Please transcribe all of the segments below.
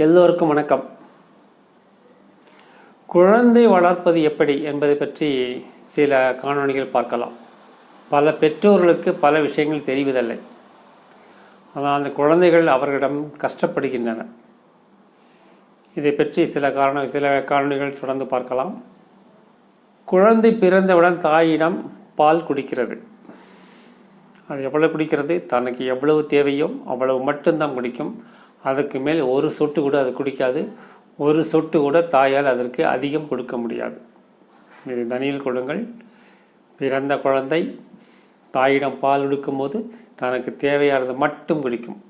எல்லோருக்கும் வணக்கம். குழந்தை வளர்ப்பது எப்படி என்பதை பற்றி சில காணொலிகள் பார்க்கலாம். பல பெற்றோர்களுக்கு பல விஷயங்கள் தெரிவதில்லை. ஆனால் அந்த குழந்தைகள் அவர்களிடம் கஷ்டப்படுகின்றன. இதை பற்றி சில காரண சில காணொலிகள் தொடர்ந்து பார்க்கலாம். குழந்தை பிறந்தவுடன் தாயிடம் பால் குடிக்கிறது. அது எவ்வளவு குடிக்கிறது? தனக்கு எவ்வளவு தேவையோ அவ்வளவு மட்டும்தான் குடிக்கும். அதுக்கு மேல் ஒரு சொட்டு கூட அது குடிக்காது. ஒரு சொட்டு கூட தாயால் அதற்கு அதிகம் கொடுக்க முடியாது. இது தனியில் கொடுங்கள். பிறந்த குழந்தை தாயிடம் பால் எடுக்கும்போது தனக்கு தேவையானது மட்டும் குடிக்கும்.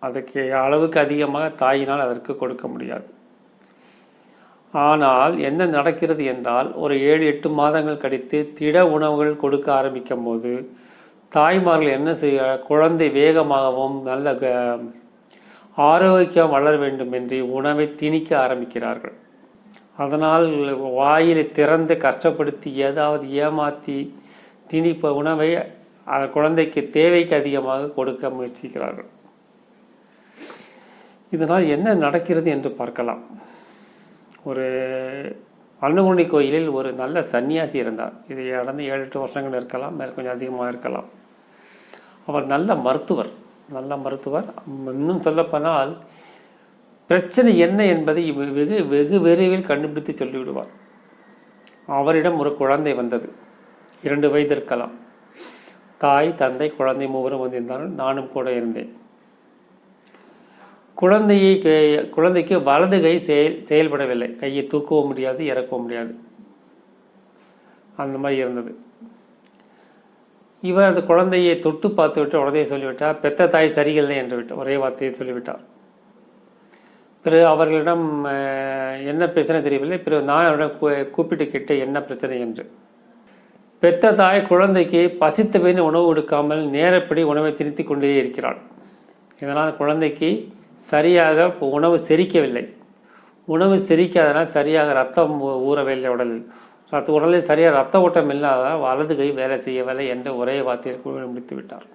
அதுக்கு அளவுக்கு அதிகமாக தாயினால் அதற்கு கொடுக்க முடியாது. ஆனால் என்ன நடக்கிறது என்றால் ஒரு ஏழு எட்டு மாதங்கள் கழித்து திட உணவுகள் கொடுக்க ஆரம்பிக்கும் போது தாய்மார்கள் என்ன செய்ய குழந்தை வேகமாகவும் நல்ல க- ஆரோக்கியம் வளர வேண்டும் என்று உணவை திணிக்க ஆரம்பிக்கிறார்கள். அதனால் வாயிலை திறந்து கஷ்டப்படுத்தி ஏதாவது ஏமாற்றி திணிப்ப உணவை அந்த குழந்தைக்கு தேவைக்கு அதிகமாக கொடுக்க முயற்சிக்கிறார்கள். இதனால் என்ன நடக்கிறது என்று பார்க்கலாம். ஒரு அன்னகுண்டி கோயிலில் ஒரு நல்ல சன்னியாசி இருந்தார். இது நடந்து ஏழு எட்டு வருஷங்கள் இருக்கலாம் மேல் கொஞ்சம் அதிகமாக இருக்கலாம். அவர் நல்ல மருத்துவர். நல்ல மருத்துவர். இன்னும் சொல்லப்போனால் பிரச்சனை என்ன என்பதை வெகு வெகு விரைவில் கண்டுபிடித்து சொல்லிவிடுவார். அவரிடம் ஒரு குழந்தை வந்தது. இரண்டு வயது இருக்கலாம். தாய் தந்தை குழந்தை மூவரும் வந்திருந்தாலும் நானும் கூட இருந்தேன். குழந்தையை கே- குழந்தைக்கு வலது கை செயல் செயல்படவில்லை. கையை தூக்கவும் முடியாது இறக்கவும் முடியாது. அந்த மாதிரி இருந்தது. இவர் அந்த குழந்தையை தொட்டு பார்த்து விட்டு உடனே சொல்லிவிட்டார் பெத்த தாய் சரியில்லை என்று விட்டு ஒரே வார்த்தையை சொல்லிவிட்டார் பிறகு அவர்களிடம் என்ன பிரச்சனை தெரியவில்லை? பிறகு நான் அவரிடம் கூப்பிட்டு கேட்டு என்ன பிரச்சனை? என்று. பெத்த தாய் குழந்தைக்கு பசித்த உணவு கொடுக்காமல் நேரப்படி உணவை திணித்து கொண்டே இருக்கிறாள். இதனால் குழந்தைக்கு சரியாக உணவு செரிக்கவில்லை. உணவு செரிக்காதனால் சரியாக ரத்தம் ஊறவில்லை உடலில். ரத்த உடலில் சரியாக ரத்த ஓட்டம் இல்லாததால் வலது கை வேலை செய்யவில்லை என்று ஒரே வார்த்தையில் கூறி முடித்து விட்டார்.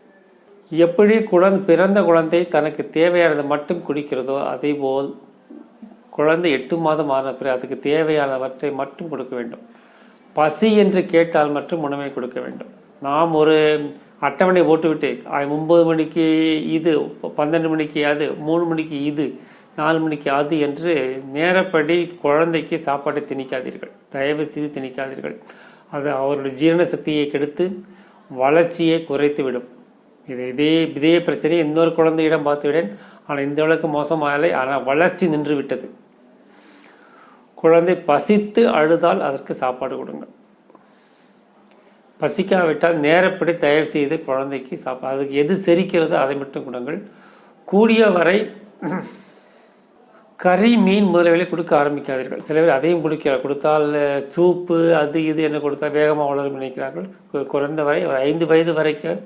எப்படி குழந்தை பிறந்த குழந்தை தனக்கு தேவையானது மட்டும் குடிக்கிறதோ அதேபோல் குழந்தை எட்டு மாதம் ஆன பிறகு அதுக்கு தேவையானவற்றை மட்டும் கொடுக்க வேண்டும். பசி என்று கேட்டால் மட்டும் உணவை கொடுக்க வேண்டும். நாம் ஒரு அட்டவணை போட்டுவிட்டு ஒம்பது ஒன்பது மணிக்கு இது பன்னெண்டு மணிக்கு அது மூணு மணிக்கு இது நாலு மணிக்கு அது என்று நேரப்படி குழந்தைக்கு சாப்பாட்டை திணிக்காதீர்கள். தயவு செய்து திணிக்காதீர்கள். அது அவருடைய ஜீரண சக்தியை கெடுத்து வளர்ச்சியை குறைத்து விடும் இது இதே இதே பிரச்சனையை இன்னொரு குழந்தையிடம் பார்த்துவிடேன். ஆனால் இந்த அளவுக்கு மோசமாகலை. ஆனால் வளர்ச்சி நின்று விட்டது குழந்தை பசித்து அழுதால் அதற்கு சாப்பாடு கொடுங்க. பசிக்காவிட்டால் நேரப்படி தயவு செய்து குழந்தைக்கு சாப்பாடு அதுக்கு எது செரிக்கிறதோ அதை மட்டும் கொடுங்கள். கூடிய வரை கறி மீன் முதலியவை கொடுக்க ஆரம்பிக்காதீர்கள். சில பேர் அதையும் குடிக்க கொடுத்தால் சூப்பு அது இது என்ன கொடுத்தால் வேகமாக வளரும் நினைக்கிறார்கள். குறைந்த வரை ஒரு ஐந்து வயது வரைக்கும்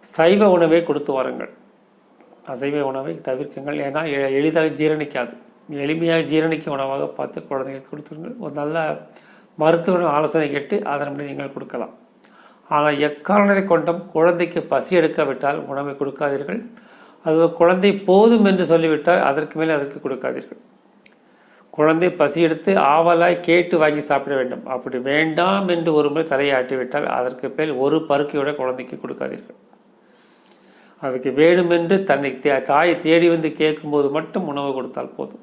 சைவ உணவை கொடுத்து வாருங்கள். அசைவ உணவை தவிர்க்குங்கள். ஏன்னா எ- எளிதாக ஜீரணிக்காது. எளிமையாக ஜீரணிக்க உணவாக பார்த்து குழந்தைகளுக்கு கொடுத்துருங்கள். ஒரு நல்ல மருத்துவ ஆலோசனை கேட்டு அதன்படி நீங்கள் கொடுக்கலாம். ஆனால் எக்காரணத்தை கொண்டும் குழந்தைக்கு பசி எடுக்காவிட்டால் உணவை கொடுக்காதீர்கள். அது குழந்தை போதும் என்று சொல்லிவிட்டால் அதற்கு மேலே அதற்கு கொடுக்காதீர்கள். குழந்தை பசி எடுத்து ஆவலாய் கேட்டு வாங்கி சாப்பிட வேண்டும். அப்படி வேண்டாம் என்று ஒரு முறை தலையை ஆட்டிவிட்டால் அதற்கு மேல் ஒரு பருக்கையோட குழந்தைக்கு கொடுக்காதீர்கள். அதுக்கு வேண்டுமென்று தன்னை தே- தாயை தேடி வந்து கேட்கும்போது மட்டும் உணவு கொடுத்தால் போதும்.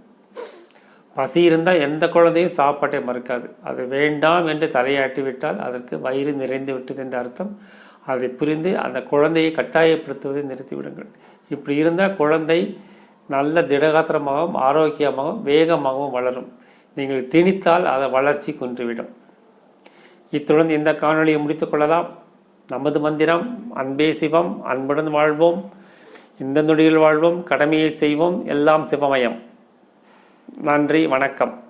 பசி இருந்தால் எந்த குழந்தையும் சாப்பாட்டை மறுக்காது. அது வேண்டாம் என்று தலையாட்டி விட்டால் அதற்கு வயிறு நிறைந்து விட்டது என்ற அர்த்தம். அதை புரிந்து அந்த குழந்தையை கட்டாயப்படுத்துவதை நிறுத்திவிடுங்கள். இப்படி இருந்தால் குழந்தை நல்ல திடகாத்திரமாகவும் ஆரோக்கியமாகவும் வேகமாகவும் வளரும். நீங்கள் திணித்தால் அதை வளர்ச்சி குன்றுவிடும். இத்துடன் இந்த காணொலியை முடித்துக் கொள்ளலாம். நமது மந்திரம் அன்பே சிவம் அன்புடன் வாழ்வோம். இந்த நொடியில் வாழ்வோம் கடமையை செய்வோம். எல்லாம் சிவமயம். நன்றி வணக்கம்.